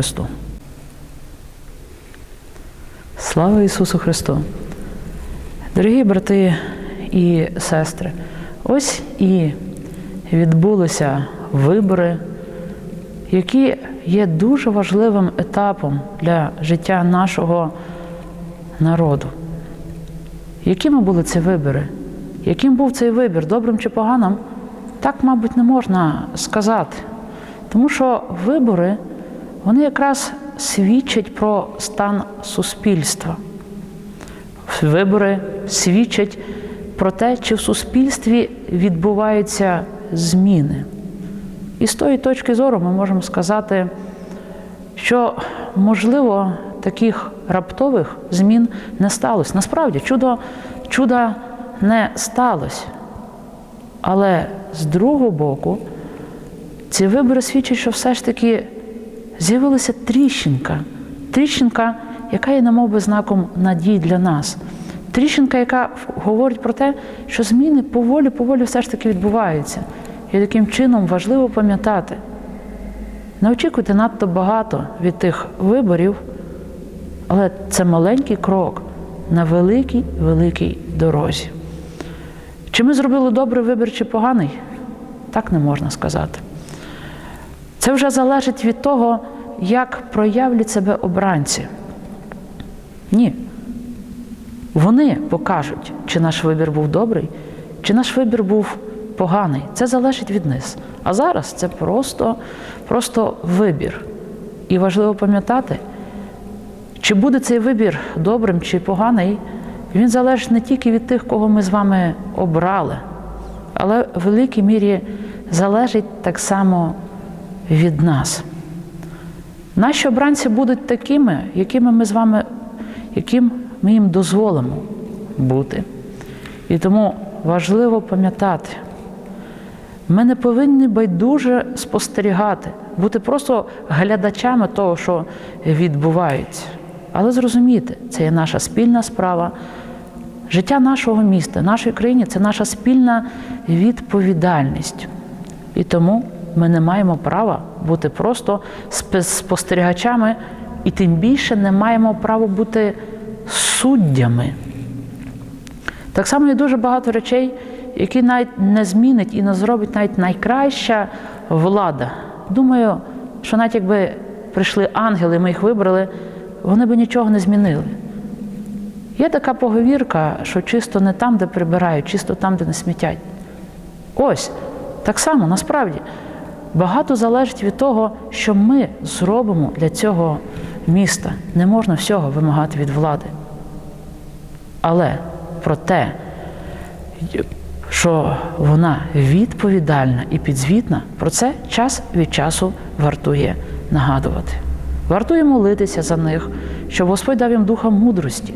Христу. Слава Ісусу Христу! Дорогі брати і сестри, ось і відбулися вибори, які є дуже важливим етапом для життя нашого народу. Якими були ці вибори? Яким був цей вибір, добрим чи поганим? Так, мабуть, не можна сказати. Тому що вибори вони якраз свідчать про стан суспільства. Вибори свідчать про те, чи в суспільстві відбуваються зміни. І з тої точки зору ми можемо сказати, що, можливо, таких раптових змін не сталося. Насправді, чудо, чуда не сталося. Але з другого боку, ці вибори свідчать, що все ж таки з'явилася тріщинка, тріщинка, яка є намов би знаком надії для нас. Тріщинка, яка говорить про те, що зміни поволі, поволі все ж таки відбуваються. І таким чином важливо пам'ятати, не очікуйте надто багато від тих виборів, але це маленький крок на великій, великій дорозі. Чи ми зробили добрий вибір чи поганий? Так не можна сказати. Це вже залежить від того, як проявлять себе обранці. Ні. Вони покажуть, чи наш вибір був добрий, чи наш вибір був поганий. Це залежить від них. А зараз це просто, просто вибір. І важливо пам'ятати, чи буде цей вибір добрим чи поганий, він залежить не тільки від тих, кого ми з вами обрали, але в великій мірі залежить так само від нас. Наші обранці будуть такими, якими ми з вами, яким ми їм дозволимо бути. І тому важливо пам'ятати, ми не повинні байдуже спостерігати, бути просто глядачами того, що відбувається. Але зрозуміти, це є наша спільна справа. Життя нашого міста, нашої країни це наша спільна відповідальність. І тому ми не маємо права бути просто спостерігачами, і тим більше не маємо права бути суддями. Так само є дуже багато речей, які навіть не змінить і не зробить навіть найкраща влада. Думаю, що навіть якби прийшли ангели, ми їх вибрали, вони би нічого не змінили. Є така поговірка, що чисто не там, де прибирають, чисто там, де не смітять. Ось так само насправді багато залежить від того, що ми зробимо для цього міста. Не можна всього вимагати від влади. Але про те, що вона відповідальна і підзвітна, про це час від часу вартує нагадувати. Вартує молитися за них, щоб Господь дав їм духа мудрості,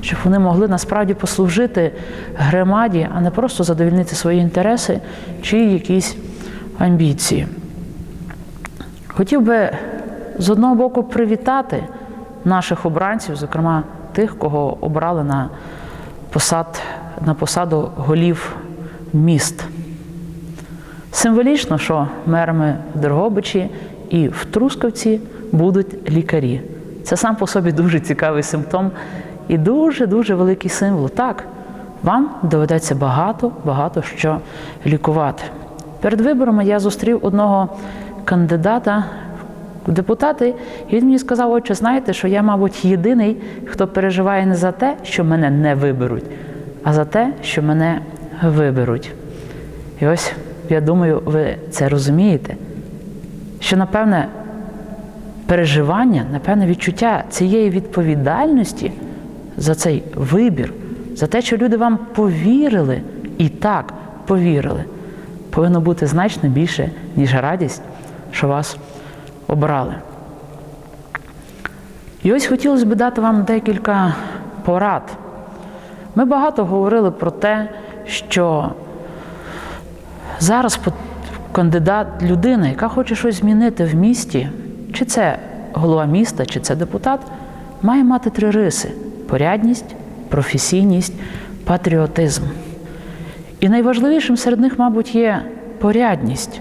щоб вони могли насправді послужити громаді, а не просто задовільнити свої інтереси чи якісь амбіції. Хотів би з одного боку привітати наших обранців, зокрема тих, кого обрали на посад, на посаду голів міст. Символічно, що мерами в Дрогобичі і в Трускавці будуть лікарі. Це сам по собі дуже цікавий симптом і дуже-дуже великий символ. Так, вам доведеться багато-багато що лікувати. Перед виборами я зустрів одного кандидата в депутати, і він мені сказав, отче, знаєте, що я, мабуть, єдиний, хто переживає не за те, що мене не виберуть, а за те, що мене виберуть. І ось я думаю, ви це розумієте, що, напевне, переживання, напевне, відчуття цієї відповідальності за цей вибір, за те, що люди вам повірили і так повірили, повинно бути значно більше, ніж радість, що вас обрали. І ось хотілося б дати вам декілька порад. Ми багато говорили про те, що зараз кандидат людина, яка хоче щось змінити в місті, чи це голова міста, чи це депутат, має мати три риси: порядність, професійність, патріотизм. І найважливішим серед них, мабуть, є порядність,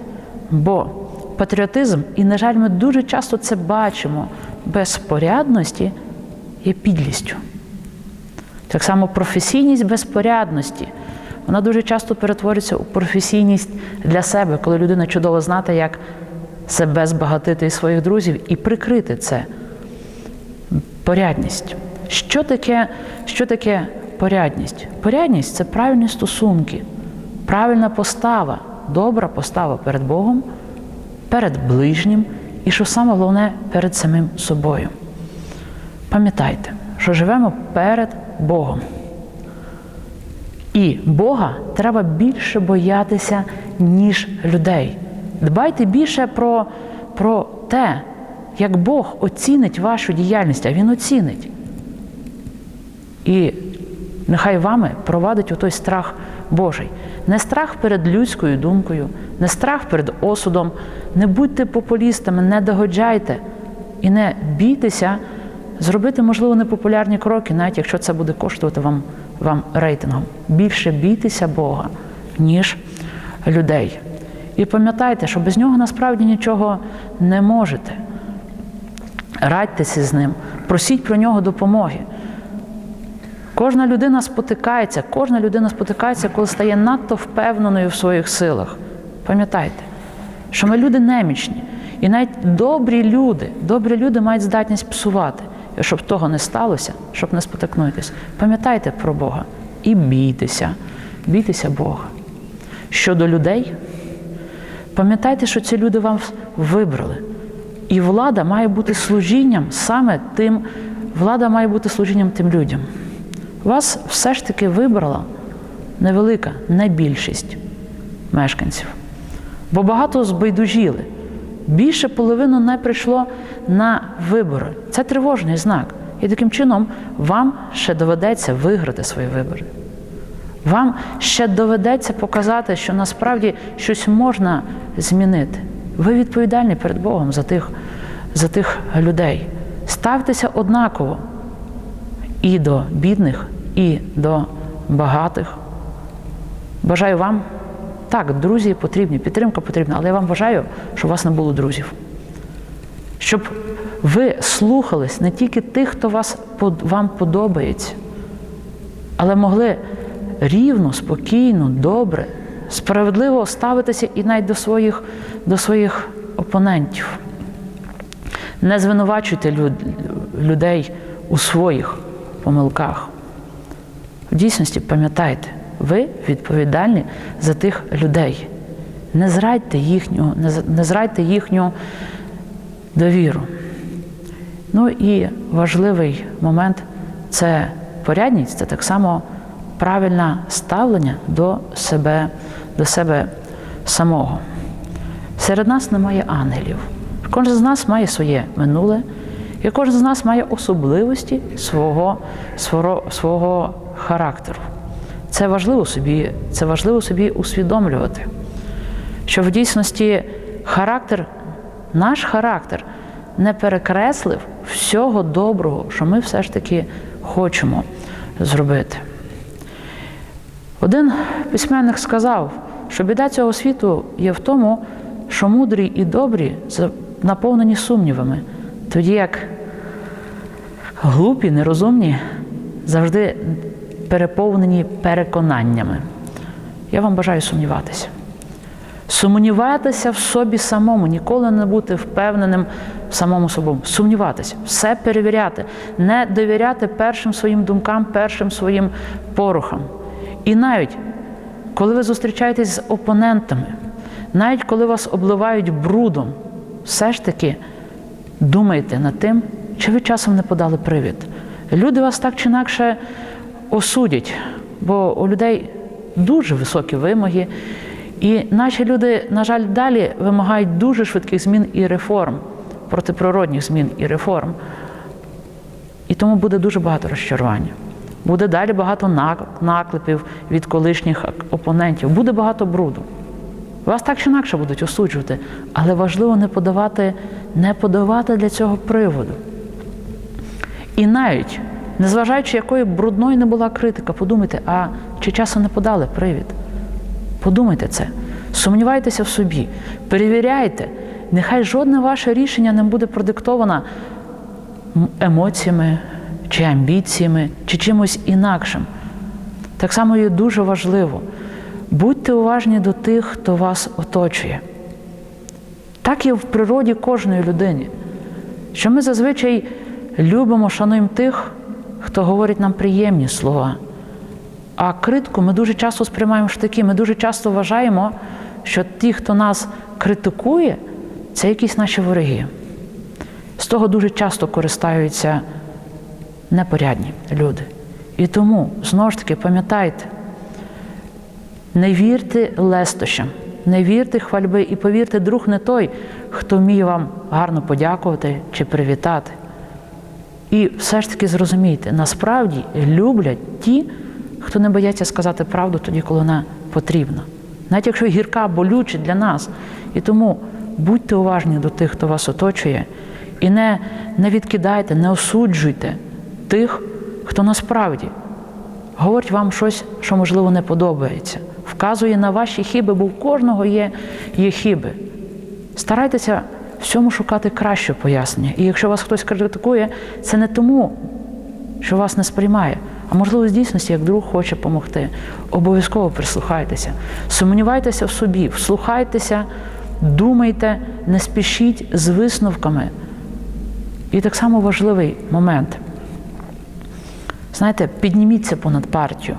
бо патріотизм, і, на жаль, ми дуже часто це бачимо, безпорядності є підлістю. Так само професійність безпорядності. Вона дуже часто перетворюється у професійність для себе, коли людина чудово знати, як себе збагатити із своїх друзів і прикрити це. Порядність. Що таке, що таке порядність? Порядність це правильні стосунки, правильна постава, добра постава перед Богом, перед ближнім і, що саме головне, перед самим собою. Пам'ятайте, що живемо перед Богом. І Бога треба більше боятися, ніж людей. Дбайте більше про, про те, як Бог оцінить вашу діяльність, а Він оцінить. І нехай вами провадить у той страх Божий. Не страх перед людською думкою, не страх перед осудом, не будьте популістами, не догоджайте і не бійтеся зробити, можливо, непопулярні кроки, навіть якщо це буде коштувати вам, вам рейтингом. Більше бійтеся Бога, ніж людей. І пам'ятайте, що без нього насправді нічого не можете. Радьтеся з ним, просіть про нього допомоги. Кожна людина спотикається, кожна людина спотикається, коли стає надто впевненою в своїх силах. Пам'ятайте, що ми люди немічні. І навіть добрі люди, добрі люди мають здатність псувати. І щоб того не сталося, щоб не спотикнутися, пам'ятайте про Бога і бійтеся, бійтеся Бога. Щодо людей, пам'ятайте, що ці люди вам вибрали. І влада має бути служінням саме тим, влада має бути служінням тим людям. Вас все ж таки вибрала невелика, не більшість мешканців. Бо багато збайдужіли. Більше половину не прийшло на вибори. Це тривожний знак. І таким чином вам ще доведеться виграти свої вибори. Вам ще доведеться показати, що насправді щось можна змінити. Ви відповідальні перед Богом за тих, за тих людей. Ставтеся однаково і до бідних, і до багатих. Бажаю вам, так, друзі потрібні, підтримка потрібна, але я вам бажаю, щоб у вас не було друзів. Щоб ви слухались не тільки тих, хто вас, вам подобається, але могли рівно, спокійно, добре, справедливо ставитися і навіть до своїх, до своїх опонентів. Не звинувачуйте люд, людей у своїх помилках. В дійсності пам'ятайте, ви відповідальні за тих людей. Не зрадьте їхню, не зрадьте їхню довіру. Ну і важливий момент це порядність, це так само правильне ставлення до себе, до себе самого. Серед нас немає ангелів. Кожен з нас має своє минуле, і кожен з нас має особливості свого, свого, свого характеру. Це важливо собі, це важливо собі усвідомлювати, що в дійсності характер, наш характер не перекреслив всього доброго, що ми все ж таки хочемо зробити. Один письменник сказав, що біда цього світу є в тому, що мудрі і добрі наповнені сумнівами, тоді як глупі, нерозумні завжди переповнені переконаннями. Я вам бажаю сумніватися. Сумніватися в собі самому, ніколи не бути впевненим в самому собі. Сумніватися, все перевіряти, не довіряти першим своїм думкам, першим своїм порухам. І навіть коли ви зустрічаєтесь з опонентами, навіть коли вас обливають брудом, все ж таки думайте над тим, чи ви часом не подали привід. Люди вас так чи інакше осудять, бо у людей дуже високі вимоги. І наші люди, на жаль, далі вимагають дуже швидких змін і реформ, протиприродних змін і реформ. І тому буде дуже багато розчарування. Буде далі багато наклепів від колишніх опонентів, буде багато бруду. Вас так чи інакше будуть осуджувати, але важливо не подавати, не подавати для цього приводу. І навіть, незважаючи, якою брудною не була критика, подумайте, а чи часом не подали привід? Подумайте це, сумнівайтеся в собі, перевіряйте, нехай жодне ваше рішення не буде продиктовано емоціями, чи амбіціями, чи чимось інакшим. Так само є дуже важливо. Будьте уважні до тих, хто вас оточує. Так і в природі кожної людини, що ми зазвичай любимо, шануємо тих, хто говорить нам приємні слова. А критику ми дуже часто сприймаємо ж такі. Ми дуже часто вважаємо, що ті, хто нас критикує, це якісь наші вороги. З того дуже часто користаються непорядні люди. І тому, знову ж таки, пам'ятайте, не вірте лестощам, не вірте хвальби і повірте, друг не той, хто вміє вам гарно подякувати чи привітати. І все ж таки зрозумійте, насправді люблять ті, хто не бояться сказати правду тоді, коли вона потрібна. Навіть якщо гірка, болюче для нас. І тому будьте уважні до тих, хто вас оточує, і не, не відкидайте, не осуджуйте тих, хто насправді говорить вам щось, що можливо не подобається, вказує на ваші хіби, бо в кожного є, є хіби. Старайтеся всьому шукати краще пояснення. І якщо вас хтось критикує, це не тому, що вас не сприймає, а можливо, з дійсності, як друг хоче допомогти. Обов'язково прислухайтеся, сумнівайтеся в собі, вслухайтеся, думайте, не спішіть з висновками. І так само важливий момент. Знаєте, підніміться понад партію.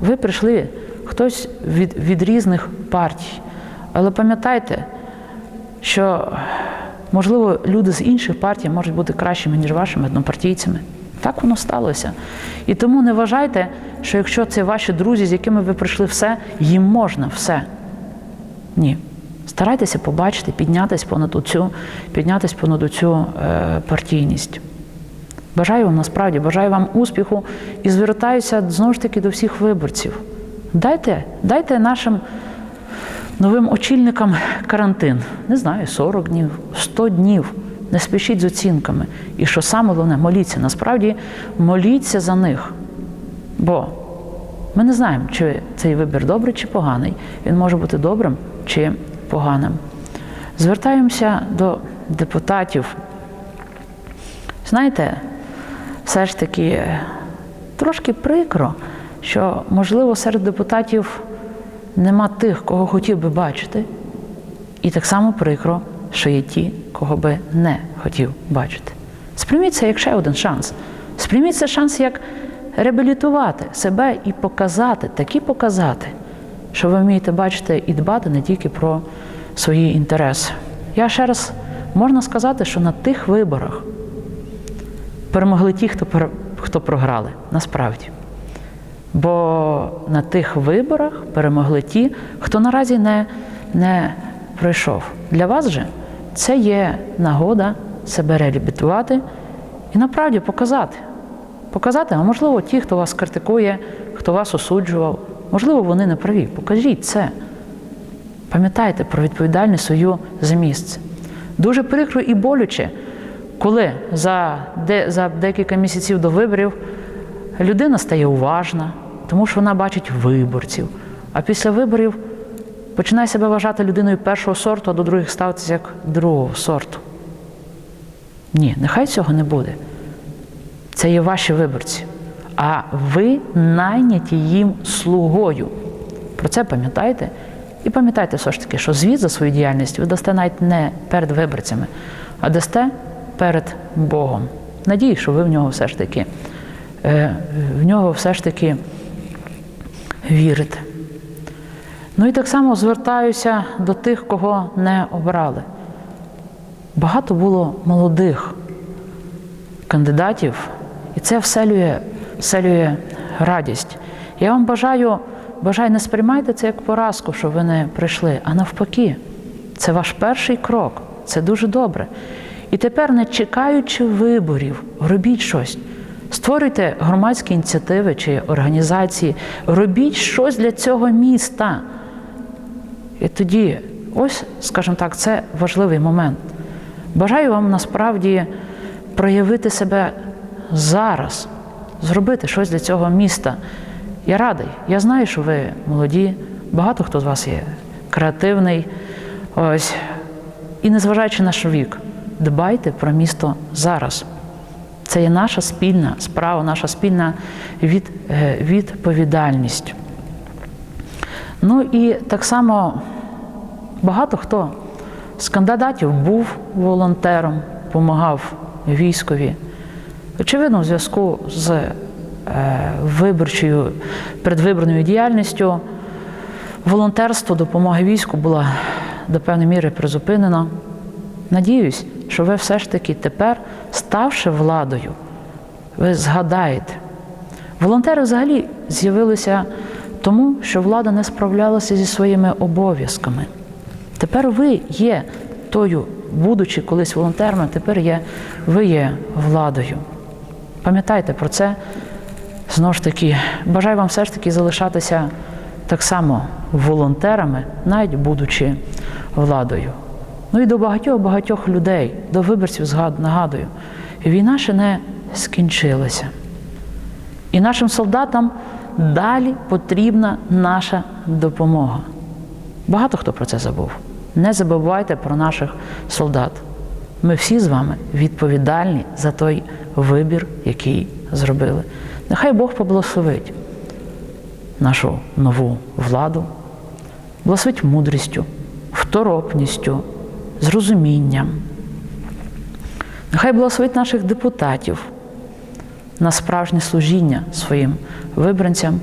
Ви прийшли хтось від, від різних партій. Але пам'ятайте, що, можливо, люди з інших партій можуть бути кращими, ніж вашими однопартійцями. Так воно сталося. І тому не вважайте, що якщо це ваші друзі, з якими ви прийшли все, їм можна все. Ні. Старайтеся побачити, піднятися понад оцю, піднятися понад оцю е, партійність. Бажаю вам насправді, бажаю вам успіху і звертаюся знову ж таки до всіх виборців. Дайте, дайте нашим новим очільникам карантин. Не знаю, 40 днів, 100 днів. Не спішіть з оцінками. І що саме головне, моліться. Насправді моліться за них. Бо ми не знаємо, чи цей вибір добрий чи поганий. Він може бути добрим чи поганим. Звертаємося до депутатів. Знаєте, все ж таки трошки прикро, що, можливо, серед депутатів нема тих, кого хотів би бачити, і так само прикро, що є ті, кого би не хотів бачити. Сприйміть це як ще один шанс. Сприйміть це шанс як реабілітувати себе і показати, такі показати, що ви вмієте бачити і дбати не тільки про свої інтереси. Я ще раз можна сказати, що на тих виборах перемогли ті, хто, хто програли, насправді. Бо на тих виборах перемогли ті, хто наразі не, не пройшов. Для вас же це є нагода себе реабілітувати і направді показати. Показати, а можливо, ті, хто вас критикує, хто вас осуджував, можливо, вони не праві. Покажіть це. Пам'ятайте про відповідальність свою за місце. Дуже прикро і болюче, коли за, де, за декілька місяців до виборів людина стає уважна, тому що вона бачить виборців, а після виборів починає себе вважати людиною першого сорту, а до других ставитися як другого сорту. Ні, нехай цього не буде. Це є ваші виборці. А ви найняті їм слугою. Про це пам'ятайте. І пам'ятайте все ж таки, що звіт за свою діяльність ви дасте навіть не перед виборцями, а дасте перед Богом. Надію, що ви в нього все ж таки, в нього все ж таки вірите. Ну і так само звертаюся до тих, кого не обрали. Багато було молодих кандидатів, і це вселює, вселює радість. Я вам бажаю, бажаю, не сприймайте це як поразку, що ви не прийшли, а навпаки, це ваш перший крок, це дуже добре. І тепер, не чекаючи виборів, робіть щось. Створюйте громадські ініціативи чи організації, робіть щось для цього міста. І тоді, ось, скажімо так, це важливий момент. Бажаю вам насправді проявити себе зараз, зробити щось для цього міста. Я радий. Я знаю, що ви молоді, багато хто з вас є креативний. Ось. І незважаючи на наш вік, дбайте про місто зараз. Це є наша спільна справа, наша спільна від, е, відповідальність. Ну і так само багато хто з кандидатів був волонтером, допомагав військові. Очевидно, в зв'язку з е, виборчою передвиборною діяльністю волонтерство, допомога війську була до певної міри призупинена. Надіюсь, що ви все ж таки тепер, ставши владою, ви згадаєте. Волонтери взагалі з'явилися тому, що влада не справлялася зі своїми обов'язками. Тепер ви є тою, будучи колись волонтерами, тепер є, ви є владою. Пам'ятайте про це. Знову ж таки, бажаю вам все ж таки залишатися так само волонтерами, навіть будучи владою. Ну і до багатьох-багатьох людей, до виборців нагадую, війна ще не скінчилася. І нашим солдатам далі потрібна наша допомога. Багато хто про це забув. Не забувайте про наших солдат. Ми всі з вами відповідальні за той вибір, який зробили. Нехай Бог поблагословить нашу нову владу, благословить мудрістю, второпністю, зрозумінням. Нехай благословить наших депутатів на справжнє служіння своїм вибранцям,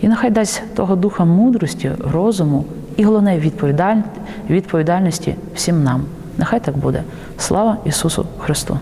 і нехай дасть того духа мудрості, розуму і головне відповідальності всім нам. Нехай так буде. Слава Ісусу Христу!